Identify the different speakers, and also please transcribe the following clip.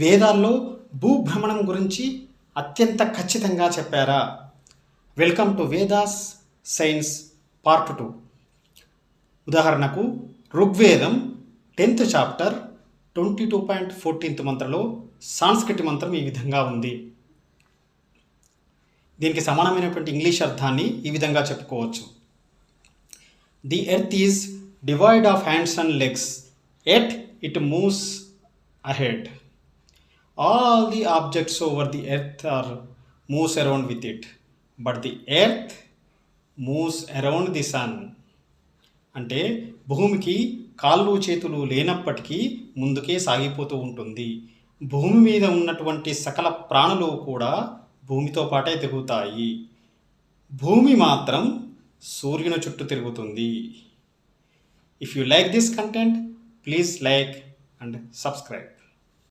Speaker 1: వేదాల్లో భూభ్రమణం గురించి అత్యంత ఖచ్చితంగా చెప్పారా? Welcome to Vedas science part two ఉదాహరణకు ఋగ్వేదం tenth chapter twenty two point fourteenth మంత్రలో సాంస్కృతి మంత్రం ఈ విధంగా ఉంది. దీనికి సమానమైనటువంటి ఇంగ్లీష్ అర్థాన్ని ఈ విధంగా చెప్పుకోవచ్చు. The earth is divide of hands and legs at it moves ahead all the objects over the earth are moves around with it but the earth moves around the sun అంటే భూమికి కాళ్ళు చేతులు లేనప్పటికీ ముందుకే సాగిపోతూ ఉంటుంది. భూమి మీద ఉన్నటువంటి సకల ప్రాణులు కూడా భూమితో పాటే తిరుగుతాయి. భూమి మాత్రం సూర్యుని చుట్టూ తిరుగుతుంది. If you like this content please like and subscribe